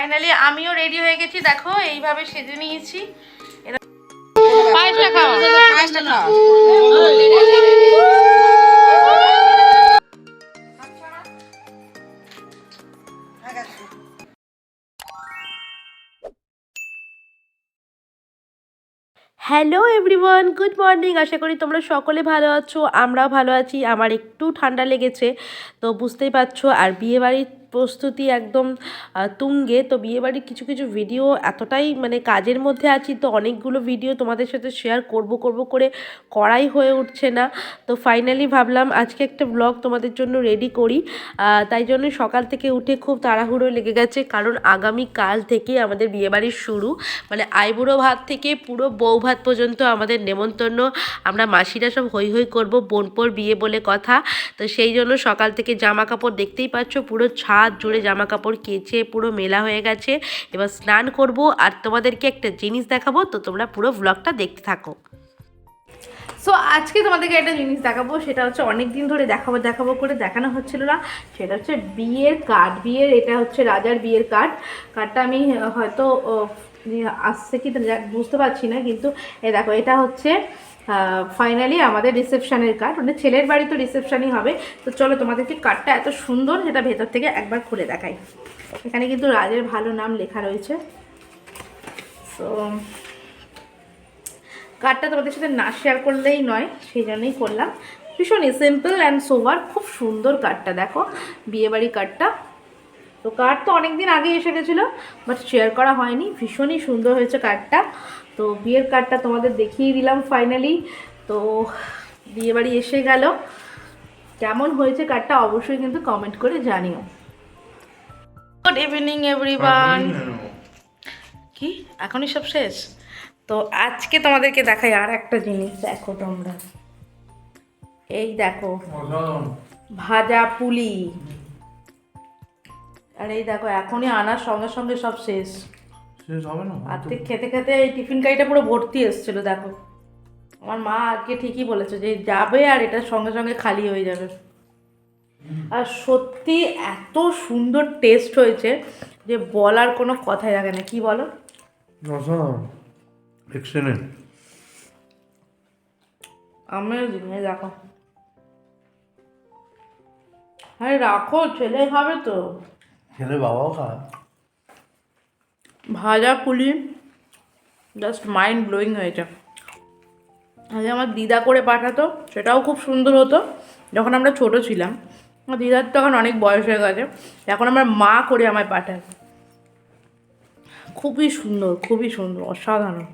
Finally আমিও ready হয়ে গেছি। দেখো এইভাবে সেজে নিয়েছি। হ্যালো এভরিওয়ান গুড মর্নিং আশা করি তোমরা সকলে ভালো আছো আমরাও ভালো আছি। আমার একটু ঠান্ডা লেগেছে তো বুঝতেই পারছ। আর বিয়েবাড়ির প্রস্তুতি একদম তুঙ্গে। তো বিয়েবাড়ির কিছু কিছু ভিডিও এতটাই মানে কাজের মধ্যে আছি, তো অনেকগুলো ভিডিও তোমাদের সাথে শেয়ার করব করব করে করাই হয়ে উঠছে না। তো ফাইনালি ভাবলাম আজকে একটা ব্লগ তোমাদের জন্য রেডি করি। তাই জন্য সকাল থেকে উঠে খুব তাড়াহুড়ো লেগে গেছে, কারণ আগামী কাল থেকে আমাদের বিয়েবাড়ির শুরু। মানে আইবুড়ো ভাত থেকে পুরো বউ ভাত পর্যন্ত আমাদের নেমন্তন্ন। আমরা মাসিরা সব হই হই করব, বোনপোর বিয়ে বলে কথা। তো সেই জন্য সকাল থেকে জামা কাপড় দেখতেই পাচ্ছ, পুরো ছাদ জুড়ে জামা কাপড় কেচে পুরো মেলা হয়ে গেছে। এবার স্নান করব আর তোমাদেরকে একটা জিনিস দেখাবো, তো তোমরা পুরো ব্লগটা দেখতে থাকো। সো আজকে তোমাদেরকে একটা জিনিস দেখাবো, সেটা হচ্ছে অনেক দিন ধরে দেখাবো দেখাবো করে দেখানো হচ্ছিল না। সেটা হচ্ছে বিয়ের কার্ড বিয়ের এটা হচ্ছে রাজার বিয়ের কার্ড কার্ডটা আমি হয়তো আসছে কি বুঝতে পারছি না, কিন্তু এ দেখো, এটা হচ্ছে ফাইনালি আমাদের রিসেপশনের কার্ড মানে ছেলের বাড়ি তো রিসেপশনই হবে। তো চলো তোমাদেরকে কার্ডটা এত সুন্দর, সেটা ভেতর থেকে একবার খুলে দেখাই। এখানে কিন্তু রাজের ভালো নাম লেখা রয়েছে। সো কার্ডটা তোমাদের সাথে না শেয়ার করলেই নয়, সেই জন্যই করলাম। ভীষণই সিম্পল অ্যান্ড সোভার খুব সুন্দর কার্ডটা দেখো। বিয়েবাড়ি কার্ডটা তো কার্ড তো অনেক দিন আগে এসে গেছিল বাট শেয়ার করা হয়নি। ভীষণই সুন্দর হয়েছে কার্ডটা তো বিয়ের কার্ডটা তোমাদের দেখিয়ে দিলাম ফাইনালি তো বিয়েবাড়ি এসে গেল। কেমন হয়েছে কার্ডটা অবশ্যই কিন্তু কমেন্ট করে জানিও। গুড ইভিনিং এভরিওয়ান কি? এখনই সব শেষ? তো আজকে তোমাদেরকে দেখাই আর একটা জিনিস দেখো তোমরা। এই দেখো। ভাজা পুলি। আর এই দেখো এখনই আনার সঙ্গে সঙ্গে সব শেষ। শেষ হবে না? আর্ধেক খেতে খেতে এই টিফিন কারিটা পুরো ভর্তি এসেছিল দেখো। আমার মা আজকে ঠিকই বলেছে যে যাবে আর এটা সঙ্গে সঙ্গে খালি হয়ে যাবে। আর সত্যি এত সুন্দর টেস্ট হয়েছে যে বলার কোনো কথাই লাগে না। কি বলো? এক্সেলেন্ট আমিও জিনিস দেখো আরে রাখো ছেলে খাবে তো। ছেলে বাবাও খায় ভাজা পুলি জাস্ট মাইন্ড ব্লোয়িং হয়েছে আগে আমার দিদা করে পাঠাতো, সেটাও খুব সুন্দর হতো, যখন আমরা ছোট ছিলাম। আমার দিদার তখন অনেক বয়স হয়ে গেছে, এখন আমার মা করে আমায় পাঠায়। খুবই সুন্দর খুবই সুন্দর, অসাধারণ।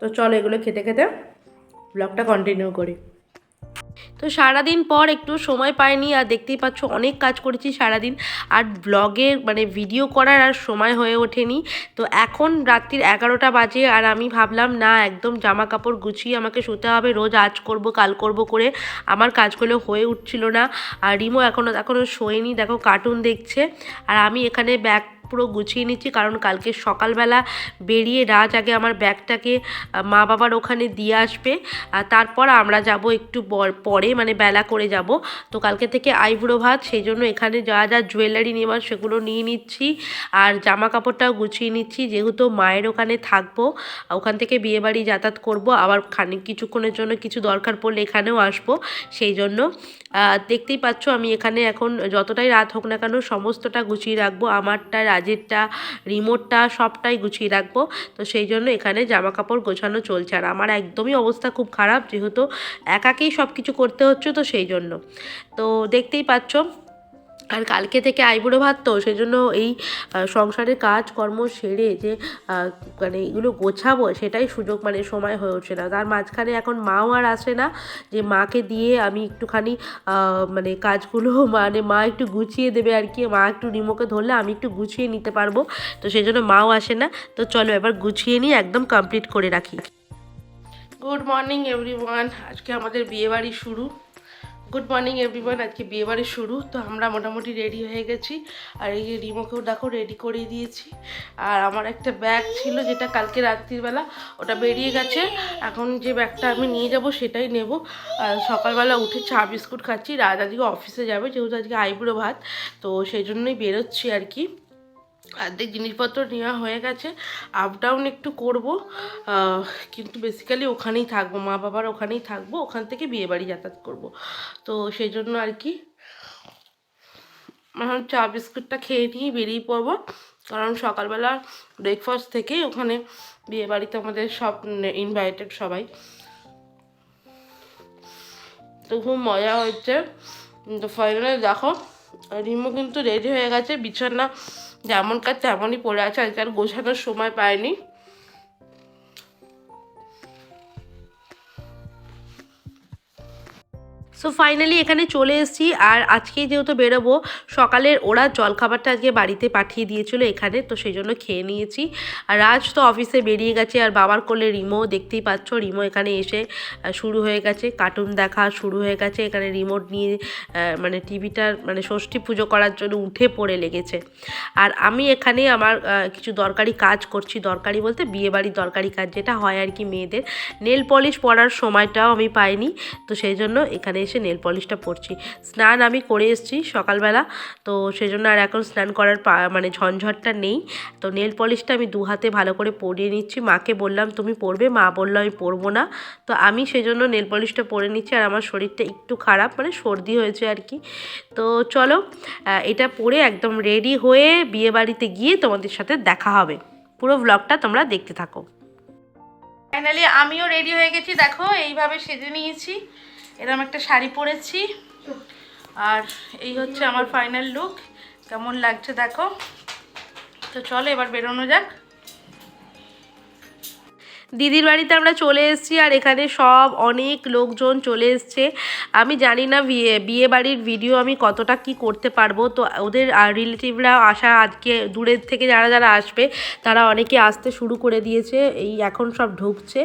তো চলো এগুলো খেতে খেতে ব্লগটা কন্টিনিউ করি। তো সারাদিন পর একটু সময় পাইনি আর দেখতেই পাচ্ছ অনেক কাজ করেছি সারাদিন। আর ব্লগের মানে ভিডিও করার আর সময় হয়ে ওঠেনি। তো এখন রাত্রির এগারোটা বাজে আর আমি ভাবলাম, না, একদম জামা কাপড় গুছিয়ে আমাকে শুতে হবে। রোজ আজ করব, কাল করব করে। আমার কাজগুলো হয়ে উঠছিল না। আর রিমো এখনও এখনও শোয়নি। দেখো কার্টুন দেখছে। আর আমি এখানে ব্যাগ পুরো গুছিয়ে নিচ্ছি। কারণ কালকে সকালবেলা বেরিয়ে রাজ আগে আমার ব্যাগটাকে মা বাবার ওখানে দিয়ে আসবে। তারপর আমরা যাব একটু পর- মানে বেলা করে যাব। তো কালকে থেকে আইবুড়ো ভাত, সেই জন্য এখানে যা যা জুয়েলারি নেওয়ার সেগুলো নিয়ে নিচ্ছি। আর জামা কাপড়টাও গুছিয়ে নিচ্ছি। যেহেতু মায়ের ওখানে থাকব, ওখান থেকে বিয়েবাড়ি যাতায়াত করব। আবার খানিক কিছুক্ষণের জন্য কিছু দরকার পড়লে এখানেও আসব। সেই জন্য দেখতেই পাচ্ছ আমি এখানে এখন যতটাই রাত হোক না কেন সমস্তটা গুছিয়ে রাখব। আমারটা রাজেরটা রিমোটটা সবটাই গুছিয়ে রাখব। তো সেই জন্য এখানে জামা কাপড় গোছানো চলছে। আর আমার একদমই অবস্থা খুব খারাপ, যেহেতু একাকেই সব কিছু করতে হচ্ছে তো সেই জন্য। তো দেখতেই পাচ্ছ আর কালকে থেকে আইবুড়ো ভাত তো সেই জন্য এই সংসারের কাজ কর্ম সেরে যে মানে এগুলো গোছাবো, সেটাই সুযোগ মানে সময় হয়ে ওঠে না। তার মাঝখানে এখন মাও আর আসে না, যে মাকে দিয়ে আমি একটুখানি মানে কাজগুলো মানে মা একটু গুছিয়ে দেবে আর কি, মা একটু রিমোকে ধরলে আমি একটু গুছিয়ে নিতে পারব, তো সেই জন্য মাও আসে না। তো চলো এবার গুছিয়ে নিয়ে একদম কমপ্লিট করে রাখি। গুড মর্নিং এভরিওয়ান আজকে আমাদের বিয়েবাড়ি শুরু। গুড মর্নিং এভরিওয়ান আজকে বিয়েবাড়ি শুরু, তো আমরা মোটামুটি রেডি হয়ে গেছি। আর এই রিমোকেও দেখো রেডি করে দিয়েছি। আর আমার একটা ব্যাগ ছিল যেটা কালকে রাত্রিবেলা, ওটা বেরিয়ে গেছে। এখন যে ব্যাগটা আমি নিয়ে যাব, সেটাই নেব। আর সকালবেলা উঠে চা, বিস্কুট খাচ্ছি। রাত আজকে অফিসে যাবে, যেহেতু আজকে আইবুড়ো ভাত, তো সেই জন্যই বেরোচ্ছি আর কি। অর্ধেক জিনিসপত্র নেওয়া হয়ে গেছে। আপ ডাউন একটু করব। কিন্তু বেসিক্যালি ওখানেই থাকব। মা বাবার ওখানেই থাকব। ওখান থেকে বিয়ে বাড়ি যাতায়াত করব। তো সেই জন্য আর কি। এখন চা বিস্কুটটা খেয়ে নিয়ে বেরিয়ে পড়ব। কারণ সকালবেলা ব্রেকফাস্ট থেকেই ওখানে বিয়ে বাড়িতে আমাদের সব ইনভাইটেড সবাই। তো খুব মজা হচ্ছে। তো ফাইনালি দেখো, রিমো কিন্তু রেডি হয়ে গেছে। বিছানা যেমন কাজ তেমনই পড়ে আছে আজকে আর গোছানোর সময় পায়নি সো ফাইনালি এখানে চলে এসেছি আর আজকে যেহেতু বেরোবো, সকালের ওরা জলখাবারটা আজকে বাড়িতে পাঠিয়ে দিয়েছিল এখানে, তো সেই জন্য খেয়ে নিয়েছি। আর রাজ তো অফিসে বেরিয়ে গেছে আর বাবার কোলে রিমো, দেখতেই পাচ্ছ রিমো এখানে এসে শুরু হয়ে গেছে কার্টুন দেখা শুরু হয়ে গেছে, এখানে রিমোট নিয়ে মানে টিভিটার মানে ষষ্ঠী পুজো করার জন্য উঠে পড়ে লেগেছে। আর আমি এখানে আমার কিছু দরকারি কাজ করছি, দরকারি বলতে বিয়েবাড়ির দরকারি কাজ যেটা হয় আর কি মেয়েদের। নেল পলিশ পরার সময়টাও আমি পাইনি, তো সেই জন্য এখানে এসে নেল পলিশটা পরছি। স্নান আমি করে এসেছি সকালবেলা, তো সেই জন্য আর এখন স্নান করার মানে ঝঞ্ঝটটা নেই। তো নেল পলিশটা আমি দু হাতে ভালো করে পরিয়ে নিচ্ছি। মাকে বললাম, তুমি পরবে? মা বলল, আমি পরবো না। তো আমি সেই জন্য নেল পলিশটা পরে নিচ্ছি আর আমার শরীরটা একটু খারাপ মানে সর্দি হয়েছে আর কি। তো চলো এটা পরে একদম রেডি হয়ে বিয়ে বাড়িতে গিয়ে তোমাদের সাথে দেখা হবে। পুরো ব্লগটা তোমরা দেখতে থাকো। ফাইনালি আমিও রেডি হয়ে গেছি। দেখো, এইভাবে সেজে নিয়েছি। এরকম একটা শাড়ি পরেছি। আর এই হচ্ছে আমার ফাইনাল লুক কেমন লাগছে দেখো? তো চলো এবার বেরোনো যাক। দিদির বাড়িতে আমরা চলে এসেছি আর এখানে সব অনেক লোকজন চলে এসছে। আমি জানি না বিয়ে বিয়ে বাড়ির ভিডিও আমি কতটা কি করতে পারব। তো ওদের রিলেটিভরা আসা আজকে দূরের থেকে যারা যারা আসবে, তারা অনেকে আসতে শুরু করে দিয়েছে। এই এখন সব ঢুকছে।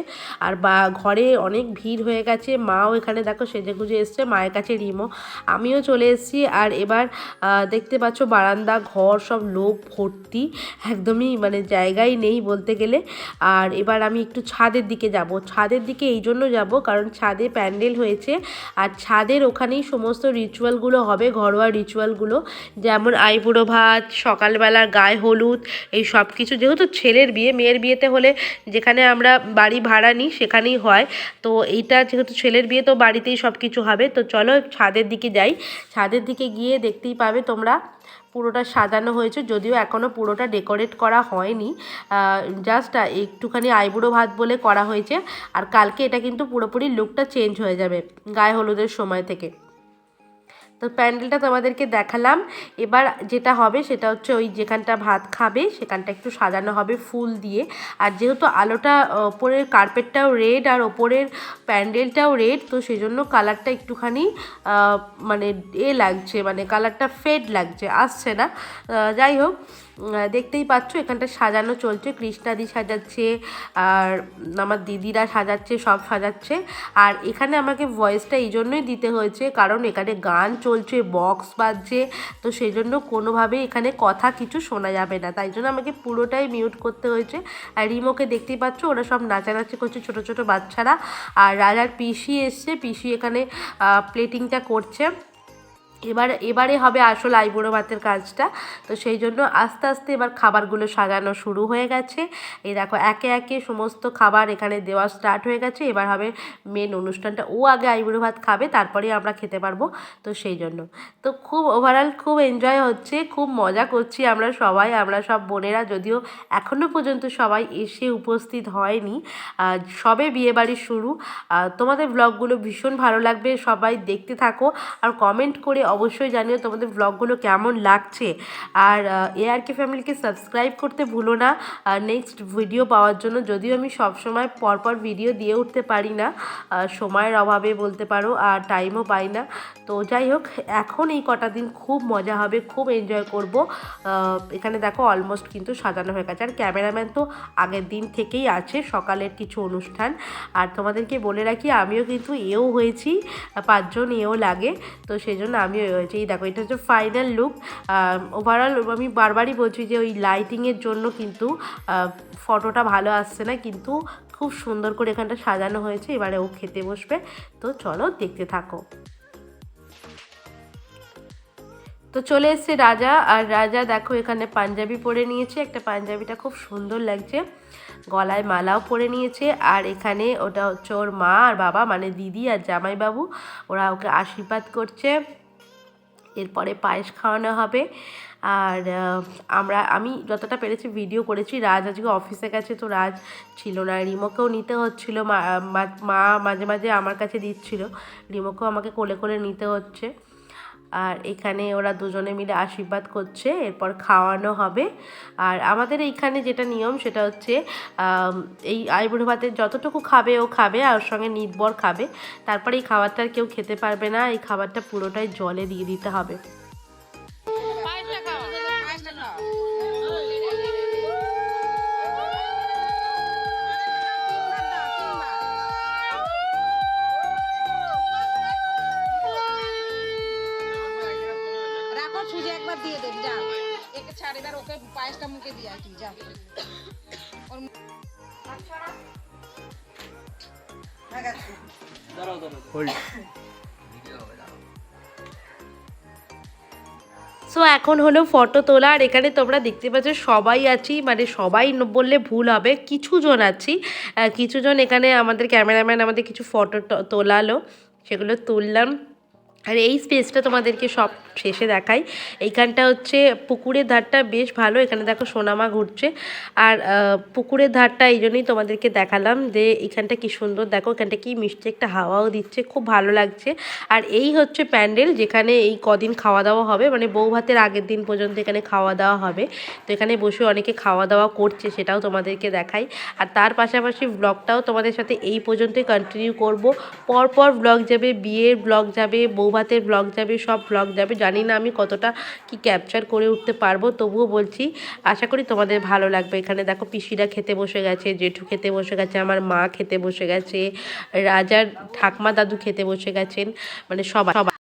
আর বা, ঘরে অনেক ভিড় হয়ে গেছে। মাও এখানে দেখো সেজে গুজে এসছে, মায়ের কাছে রিমো। আমিও চলে এসেছি। আর এবার দেখতে পাচ্ছ বারান্দা, ঘর সব লোক ভর্তি। একদমই মানে জায়গাই নেই বলতে গেলে। আর এবার আমি একটু ছাদের দিকে যাব। ছাদের দিকে এই জন্য যাব কারণ ছাদে প্যান্ডেল হয়েছে। আর ছাদের ওখানেই সমস্ত রিচুয়ালগুলো হবে, ঘরোয়া রিচুয়ালগুলো। যেমন আইবুড়ো ভাত, সকালবেলার গায়ে হলুদ, এই সব কিছু। যেহেতু ছেলের বিয়ে, মেয়ের বিয়েতে হলে যেখানে আমরা বাড়ি ভাড়া নিই, সেখানেই হয়। তো এইটা যেহেতু ছেলের বিয়ে, তো বাড়িতেই সব কিছু হবে। তো চলো ছাদের দিকে যাই। ছাদের দিকে গিয়ে দেখতেই পাবে তোমরা পুরোটা সাজানো হয়েছে, যদিও এখনও পুরোটা ডেকোরেট করা হয়নি। জাস্ট একটুখানি আইবুড়ো ভাত বলে করা হয়েছে। আর কালকে এটা কিন্তু পুরোপুরি লুকটা চেঞ্জ হয়ে যাবে গায়ে হলুদের সময় থেকে। তো প্যান্ডেলটা তোমাদেরকে দেখালাম। এবার যেটা হবে সেটা হচ্ছে ওই যেখানটা ভাত খাবে, সেখানটা একটু সাজানো হবে ফুল দিয়ে। আর যেহেতু আলোটা ওপরের কার্পেটটাও রেড আর ওপরের প্যান্ডেলটাও রেড তো সেই জন্য কালারটা একটুখানি মানে এ লাগছে মানে কালারটা ফেড লাগছে, আসছে না। যাই হোক দেখতেই পাচ্ছ, এখানটা সাজানো চলছে। কৃষ্ণাদি সাজাচ্ছে, আর আমার দিদিরা সাজাচ্ছে, সব সাজাচ্ছে। আর এখানে আমাকে ভয়েসটা এই জন্যই দিতে হয়েছে, কারণ এখানে গান চলছে বক্স বাজছে, তো সেই জন্য কোনোভাবেই এখানে কথা কিছু শোনা যাবে না। তাই জন্য আমাকে পুরোটাই মিউট করতে হয়েছে। আর রিমোকে দেখতেই পাচ্ছ, ওরা সব নাচানাচি করছে ছোট ছোট বাচ্চারা। আর রাজার পিসি এসছে, পিসি এখানে প্লেটিংটা করছে। এবার, এবারে হবে আসল আইবুড়ো ভাতের কাজটা। তো সেই জন্য আস্তে আস্তে এবার খাবারগুলো সাজানো শুরু হয়ে গেছে। এই দেখো, একে একে সমস্ত খাবার এখানে দেওয়া স্টার্ট হয়ে গেছে। এবার হবে মেন অনুষ্ঠানটা। ও আগে আইবুড়ো ভাত খাবে, তারপরে আমরা খেতে পারব। তো সেই জন্য। তো খুব ওভারঅল খুব এনজয় হচ্ছে, খুব মজা করছি আমরা সবাই, আমরা সব বোনেরা। যদিও এখনও পর্যন্ত সবাই এসে উপস্থিত হয়নি। সবে বিয়েবাড়ি শুরু। তোমাদের ব্লগগুলো ভীষণ ভালো লাগবে, সবাই দেখতে থাকো। আর কমেন্ট করে অবশ্যই জানিও তোমাদের ব্লগগুলো কেমন লাগছে। আর এআরকে ফ্যামিলিকে সাবস্ক্রাইব করতে ভুলো না। আর নেক্সট ভিডিও পাওয়ার জন্য যদিও আমি সবসময় পরপর ভিডিও দিয়ে উঠতে পারি না সময়ের অভাবে বলতে পারো, আর টাইমও পাই না। তো যাই হোক, এখন এই কটা দিন খুব মজা হবে, খুব এনজয় করব। এখানে দেখো অলমোস্ট কিন্তু সাজানো হয়ে গেছে। আর ক্যামেরাম্যান তো আগের দিন থেকেই আছে, সকালের কিছু অনুষ্ঠান। আর তোমাদেরকে বলে রাখি, আমিও কিন্তু এও হয়েছি, পাঁচজন এও লাগে। তো সেই জন্য আমিও এ হয়েছি এই দেখো, এটা হচ্ছে ফাইনাল লুক ওভারঅল আমি বারবারই বলছি যে ওই লাইটিংয়ের জন্য কিন্তু ফটোটা ভালো আসছে না, কিন্তু খুব সুন্দর করে এখানটা সাজানো হয়েছে, এবারে ও খেতে বসবে। তো চলো দেখতে থাকো। তো চলে এসছে রাজা, আর রাজা দেখো এখানে পাঞ্জাবি পরে নিয়েছে, একটা পাঞ্জাবিটা খুব সুন্দর লাগছে। গলায় মালাও পরে নিয়েছে, আর এখানে ওটা হচ্ছে ওর মা আর বাবা মানে দিদি আর জামাইবাবু, ওরা ওকে আশীর্বাদ করছে। এরপরে পায়েস খাওয়ানো হবে। আর আমরা, আমি যতটা পেরেছি ভিডিও করেছি। রাজ আজকে অফিসে গেছে তো রাজ ছিল না। রিমোকেও নিতে হচ্ছিল। মা মাঝে মাঝে আমার কাছে দিচ্ছিল। রিমোকেও আমাকে কোলে কোলে নিতে হচ্ছে। আর এখানে ওরা দুজনে মিলে আশীর্বাদ করছে, এরপর খাওয়ানো হবে। আর আমাদের এইখানে যেটা নিয়ম সেটা হচ্ছে এই আইবুড়ো ভাতের যতটুকু খাবে ও খাবে, আর ওর সঙ্গে নির্ভর খাবে। তারপরে এই খাবারটা কেউ খেতে পারবে না, এই খাবারটা পুরোটাই জলে দিয়ে দিতে হবে। সো এখন হলো ফটো তোলা আর এখানে তোমরা দেখতে পাচ্ছ সবাই আছি মানে সবাই বললে ভুল হবে কিছু জন আছি। আহ, কিছু জন এখানে আমাদের ক্যামেরাম্যান আমাদের কিছু ফটো তোলালো সেগুলো তুললাম। আর এই স্পেসটা তোমাদেরকে সব শেষে দেখাই। এইখানটা হচ্ছে পুকুরের ধারটা বেশ ভালো, এখানে দেখো সোনামা ঘুরছে। আর পুকুরের ধারটা এই জন্যই তোমাদেরকে দেখালাম যে এখানটা কি সুন্দর। দেখো এখানটা কি মিষ্টি একটা হাওয়াও দিচ্ছে, খুব ভালো লাগছে। আর এই হচ্ছে প্যান্ডেল, যেখানে এই কদিন খাওয়া দাওয়া হবে। মানে বউ ভাতের আগের দিন পর্যন্ত এখানে খাওয়া দাওয়া হবে। তো এখানে বসে অনেকে খাওয়া দাওয়া করছে, সেটাও তোমাদেরকে দেখাই। আর তার পাশাপাশি ব্লগটাও তোমাদের সাথে এই পর্যন্তই কন্টিনিউ করব। পরপর ব্লগ যাবে, বিয়ের ব্লগ যাবে, বউ ভাতের ব্লগ যাবে, সব ব্লগ যাবে। জানি না আমি কতটা কি ক্যাপচার করে উঠতে পারব, তবুও বলছি, আশা করি তোমাদের ভালো লাগবে এখানে। দেখো পিসিরা খেতে বসে গেছে, জেঠু খেতে বসে গেছে, আমার মা খেতে বসে গেছে, রাজার ঠাকমা দাদু খেতে বসে গেছেন মানে সবাই